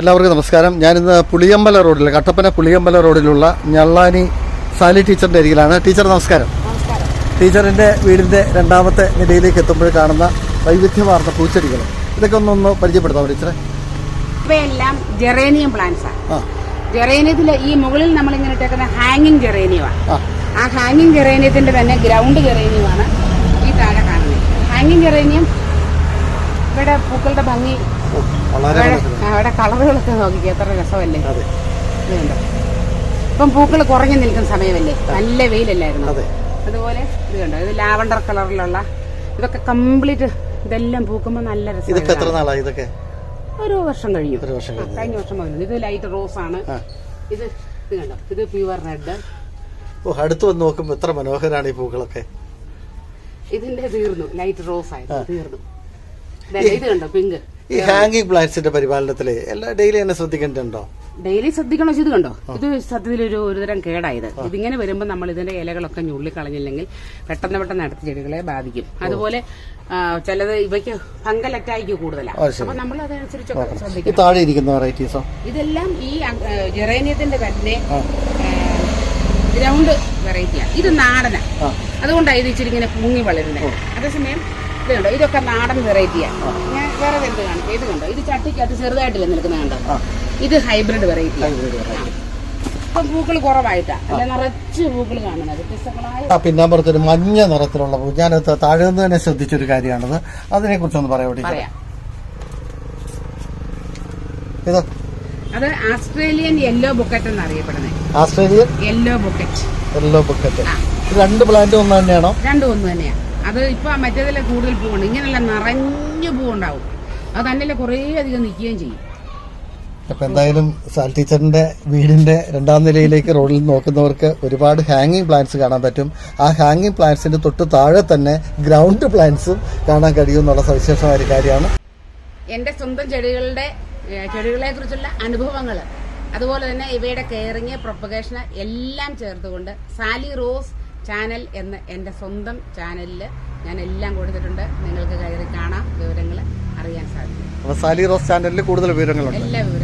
എല്ലാവർക്കും നമസ്കാരം. ഞാനിന്ന് പുളിയമ്പല റോഡിൽ കട്ടപ്പന പുളിയമ്പല റോഡിലുള്ള ഞള്ളാനി സാലി ടീച്ചറിന്റെ അരികിലാണ്. ടീച്ചർ നമസ്കാരം. ടീച്ചറിന്റെ വീടിന്റെ വീടിന്റെ രണ്ടാമത്തെ നിലയിലേക്ക് എത്തുമ്പോൾ കാണുന്ന വൈവിധ്യമാർന്ന പൂച്ചെടികൾ. ഇതൊക്കെ ഒന്നൊന്ന് പരിചയപ്പെടുത്താം ടീച്ചറെ? ഇവയെല്ലാം ജെറേനിയം പ്ലാന്റ്സ് ആണ്. ജെറേനിയത്തിൽ ഈ മുകളിൽ നമ്മൾ ഇങ്ങനെ ഇട്ടേക്കുന്ന ഹാങ്ങിങ് ജെറേനിയമാണ്. ആ ഹാങ്ങിങ് ജെറേനിയത്തിന്റെ തന്നെ ഗ്രൗണ്ട് ജെറേനിയമാണ് ഈ താഴെ കാണുന്നത്. ഹാങ്ങിങ് ജെറേനിയം ഇവിടെ പൂക്കളുടെ ഭംഗി അവിടെ കളറുകളൊക്കെ നോക്കി എത്ര രസമല്ലേ? ഇപ്പം പൂക്കൾ കുറഞ്ഞു നിൽക്കുന്ന സമയമല്ലേ? നല്ല വെയിലല്ലായിരുന്നു? അതെ. അതുപോലെ ഇത് കണ്ടോ? ഇത് ലാവണ്ടർ കളറിലുള്ള ഇതൊക്കെ കംപ്ലീറ്റ് ഇതെല്ലാം പൂക്കുമ്പോൾ നല്ല ഇതിപ്പോ എത്ര രസം നാളായി ഇതൊക്കെ? ഒരു വർഷം കഴിഞ്ഞു. ഒരു വർഷം കഴിഞ്ഞു. വർഷം മുതൽ. ഇത് ലൈറ്റ് റോസ് ആണ്. ഇത് ഇത് കണ്ടോ? ഇത് പ്യുവർ റെഡ് ഓ അടുത്ത് വന്ന് നോക്കുമ്പോൾ എത്ര മനോഹരമാണ് ഈ പൂക്കളൊക്കെ. ഇതിന്റെ തീർന്നു. ലൈറ്റ് റോസ് ആയിരുന്നു തീർന്നു. ഇത് കണ്ടോ? പിങ്ക് ഈ ഹാങ്ങിങ് പ്ലാന്റ്സിന്റെ പരിപാലനത്തിൽ എല്ലാ ഡെയിലി തന്നെ ശ്രദ്ധിക്കേണ്ടതുണ്ടോ? ഡെയിലി ശ്രദ്ധിക്കണോ ഇത് കണ്ടോ? ഇത് സത്യത്തിൽ ഒരു ഒരുതരം കേടായത്. ഇതിങ്ങനെ വരുമ്പോൾ നമ്മൾ ഇതിന്റെ ഇലകളൊക്കെ ഞുള്ളിക്കളഞ്ഞില്ലെങ്കിൽ പെട്ടെന്ന് പെട്ടെന്ന് അടുത്ത ചെടികളെ ബാധിക്കും. അതുപോലെ ചിലത് ഇവയ്ക്ക് ഫംഗൽ അറ്റാക്ക് കൂടുതലാണ്. അപ്പൊ നമ്മൾ അതനുസരിച്ചൊക്കെ താഴെ ഇരിക്കുന്ന വെറൈറ്റീസോ ഇതെല്ലാം ഈ ജെറേനിയത്തിന്റെ തന്നെ ഗ്രൗണ്ട് വെറൈറ്റിയാണ് ഇത് നാടന. അതുകൊണ്ടാണ് ഇത് ഇച്ചിരി ഇങ്ങനെ പൂങ്ങി വളരുന്നത് അതേസമയം ഇത് ഇതൊക്കെ നാടൻ വെറൈറ്റിയാണ്. ഞാൻ വേറെ എന്ത് കാണിക്കാം. ഇത് കണ്ടോ? ഇത് ചട്ടിക്കകത്ത് ചെറുതായിട്ടില്ല നിൽക്കുന്ന കണ്ടോ? ഇത് ഹൈബ്രിഡ് hybrid ഇപ്പം പൂക്കൾ കുറവായിട്ടാണ് അല്ല നിറച്ച് പൂക്കൾ കാണുന്നത്. വ്യത്യസ്തങ്ങളായ ആ പിന്നാമ്പുറത്ത് മഞ്ഞ നിറത്തിലുള്ള പൂ. ഞാനത് താഴെ നിന്ന് തന്നെ ശ്രദ്ധിച്ചൊരു കാര്യമാണത്. അതിനെ കുറിച്ചൊന്ന് പറയാം ടീച്ചർ പറയാം. ഇത് അത് ആസ്ട്രേലിയൻ യെല്ലോ ബുക്കറ്റ് എന്ന് അറിയപ്പെടുന്നത് Australian yellow bucket. Yellow bucket. രണ്ട് പ്ലാന്റ് ഒന്ന് തന്നെയാണോ? രണ്ടും ഒന്ന് തന്നെയാണ് അത് ഇപ്പൊ മറ്റേതിലെ കൂടുതൽ പൂവുണ്ട്. ഇങ്ങനെയല്ല നിറഞ്ഞു പൂവുണ്ടാവും. അത് തന്നെയല്ലേ കുറേ അധികം നിൽക്കുകയും ചെയ്യും. അപ്പൊ എന്തായാലും സാൽ ടീച്ചറിന്റെ വീടിന്റെ രണ്ടാം നിലയിലേക്ക് റോഡിൽ നോക്കുന്നവർക്ക് ഒരുപാട് ഹാങ്ങിങ് പ്ലാന്റ്സ് കാണാൻ പറ്റും. ആ ഹാങ്ങിങ് പ്ലാന്റ്സിന്റെ തൊട്ട് താഴെ തന്നെ ഗ്രൗണ്ട് പ്ലാന്റ്സും കാണാൻ കഴിയും എന്നുള്ള സവിശേഷമായ ഒരു കാര്യമാണ്. എന്റെ സ്വന്തം ചെടികളുടെ ചെടികളെ കുറിച്ചുള്ള അനുഭവങ്ങൾ അതുപോലെ തന്നെ ഇവയുടെ കെയറിങ് പ്രൊപ്പഗേഷൻ എല്ലാം ചേർത്തുകൊണ്ട് സാലി റോസ് ചാനൽ എന്ന എന്റെ സ്വന്തം ചാനലിൽ ഞാൻ എല്ലാം കൊടുത്തിട്ടുണ്ട്. നിങ്ങൾക്ക് കയറി കാണാം വിവരങ്ങൾ അറിയാൻ സാധിക്കും. സാലി റോസ് ചാനലിൽ കൂടുതൽ വിവരങ്ങളുണ്ട്. എല്ലാ വിവരങ്ങളും